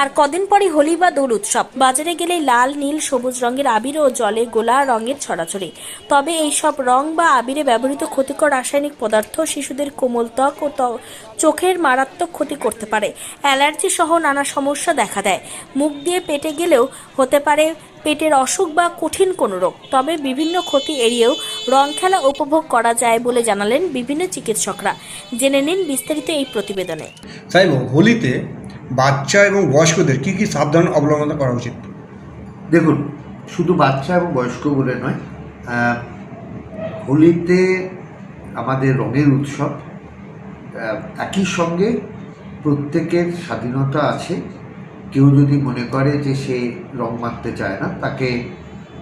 আর কদিন পরই হোলি বা দোল উৎসব। বাজারে গেলেই লাল, নীল, সবুজ রঙের আবির ও জলে গোলা রঙের ছড়াছড়ি। তবে এই সব রং বা আবিরে ব্যবহৃত ক্ষতিকর রাসায়নিক পদার্থ শিশুদের কোমল ত্বক ও চোখের মারাত্মক ক্ষতি করতে পারে। অ্যালার্জি সহ নানা সমস্যা দেখা দেয়। মুখ দিয়ে পেটে গেলেও হতে পারে পেটের অসুখ বা কঠিন কোনো রোগ। তবে বিভিন্ন ক্ষতি এড়িয়েও রং খেলা উপভোগ করা যায় বলে জানালেন বিভিন্ন চিকিৎসকরা। জেনে নিন বিস্তারিত এই প্রতিবেদনে। হোলিতে বাচ্চা এবং বয়স্কদের কি কি সাবধান অবলম্বন করা উচিত? দেখুন, শুধু বাচ্চা এবং বয়স্ক বলে নয় হোলিতে আমাদের রঙের উৎসব একই সঙ্গে প্রত্যেকের স্বাধীনতা আছে। কেউ যদি মনে করে যে সে রং মাখতে চায় না, তাকে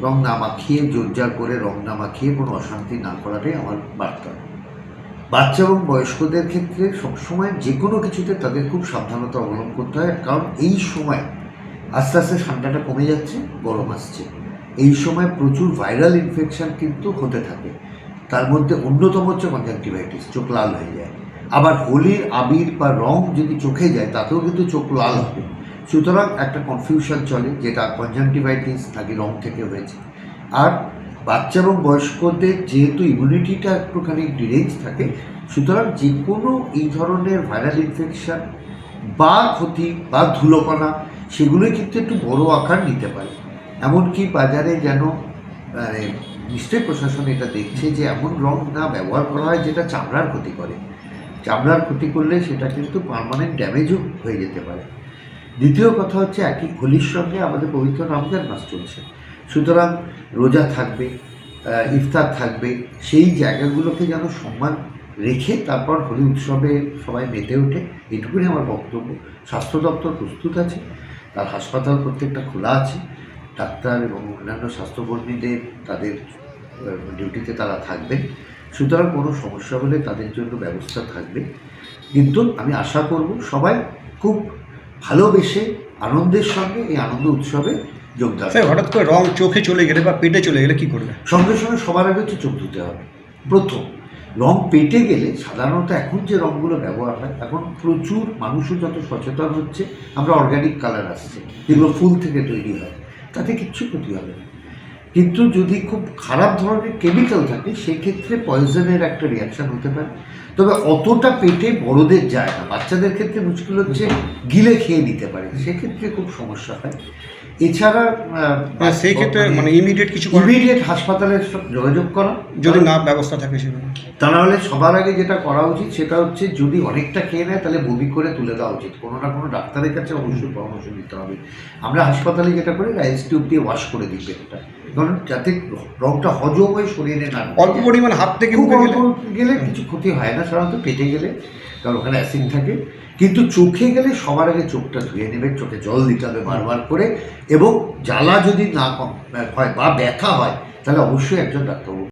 রং না মাখিয়ে, জোরজার করে রং না মাখিয়ে কোনো অশান্তি না করাটাই আমার বার্তা। বাচ্চা এবং বয়স্কদের ক্ষেত্রে সবসময় যে কোনো কিছুতে তাদের খুব সাবধানতা অবলম্বন করতে হয়, কারণ এই সময় আস্তে আস্তে ঠান্ডাটা কমে যাচ্ছে, গরম আসছে। এই সময় প্রচুর ভাইরাল ইনফেকশান কিন্তু হতে থাকে। তার মধ্যে অন্যতম হচ্ছে কনজাংটিভাইটিস চোখ লাল হয়ে যায়। আবার হোলির আবির বা রং যদি চোখে যায়, তাতেও কিন্তু চোখ লাল হবে। সুতরাং একটা কনফিউশন চলে, যেটা কনজাংটিভাইটিস নাকি রং থেকে হয়েছে। আর বাচ্চা এবং বয়স্কদের যেহেতু ইমিউনিটিটা একটুখানি ডিরেঞ্জ থাকে, সুতরাং যে কোনো এই ধরনের ভাইরাল ইনফেকশান বা ক্ষতি বা ধুলোকণা সেগুলোই কিন্তু একটু বড় আকার নিতে পারে। এমনকি বাজারে যেন মানে নিশ্চয়ই প্রশাসন এটা দেখছে যে এমন রং না ব্যবহার করা হয় যেটা চামড়ার ক্ষতি করে। চামড়ার ক্ষতি করলে সেটা কিন্তু পার্মানেন্ট ড্যামেজও হয়ে যেতে পারে। দ্বিতীয় কথা হচ্ছে একই হোলির সঙ্গে আমাদের পবিত্র রমজান মাস চলছে। সুতরাং রোজা থাকবে ইফতার থাকবে, সেই জায়গাগুলোকে যেন সম্মান রেখে তারপর হোলি উৎসবে সবাই মেতে ওঠে, এটুকুনি আমার বক্তব্য। স্বাস্থ্য দপ্তর প্রস্তুত আছে, তার হাসপাতাল প্রত্যেকটা খোলা আছে, ডাক্তার এবং অন্যান্য স্বাস্থ্যকর্মীদের, তাদের ডিউটিতে তারা থাকবেন। সুতরাং কোনো সমস্যা হলে তাদের জন্য ব্যবস্থা থাকবে। কিন্তু আমি আশা করব সবাই খুব ভালোবেসে আনন্দের সঙ্গে এই আনন্দ উৎসবে যোগদান। স্যার হঠাৎ করে রং চোখে চলে গেলে বা পেটে চলে গেলে কি করবে? সঙ্গে সঙ্গে সবার আগে তো চোখ ধুতে হবে। প্রথম রং পেটে গেলে সাধারণত এখন যে রঙগুলো ব্যবহার হয় এখন প্রচুর মানুষও যত সচেতন হচ্ছে আমরা অর্গ্যানিক কালার আসছে যেগুলো ফুল থেকে তৈরি হয় তাতে কিচ্ছু ক্ষতি হবে না। কিন্তু যদি খুব খারাপ ধরনের কেমিক্যাল থাকে সেক্ষেত্রে পয়জনের একটা রিয়াকশন হতে পারে। তবে অতটা পেটে বড়দের যায় না। বাচ্চাদের ক্ষেত্রে মুশকিল হচ্ছে গিলে খেয়ে নিতে পারে। সেক্ষেত্রে খুব সমস্যা হয়। এছাড়া মানে সেই ক্ষেত্রে মানে ইমিডিয়েট কিছু করার ইমিডিয়েট হাসপাতালের সঙ্গে যোগাযোগ করা। যদি না ব্যবস্থা থাকে সেরকম তা নাহলে সবার আগে যেটা করা উচিত সেটা হচ্ছে যদি অনেকটা খেয়ে নেয় তাহলে বমি করে তুলে দেওয়া উচিত। কোনো না কোনো ডাক্তারের কাছে অবশ্যই পরামর্শ নিতে হবে। আমরা হাসপাতালে যেটা করি রাইস টিউব দিয়ে ওয়াশ করে দিই পেটটা। কারণ যাতে রংটা হজম হয়ে শরীরে না অল্প। পরিমাণ হাত থেকে গেলে কিছু ক্ষতি হয় না সাধারণত পেটে গেলে কারণ ওখানে অ্যাসিড থাকে কিন্তু চোখে গেলে সবার আগে চোখটা ধুয়ে নেবে চোখে জল দিতে হবে বারবার করে এবং জ্বালা যদি না কম হয় বা ব্যথা হয় তাহলে অবশ্যই একজন ডাক্তারবাবু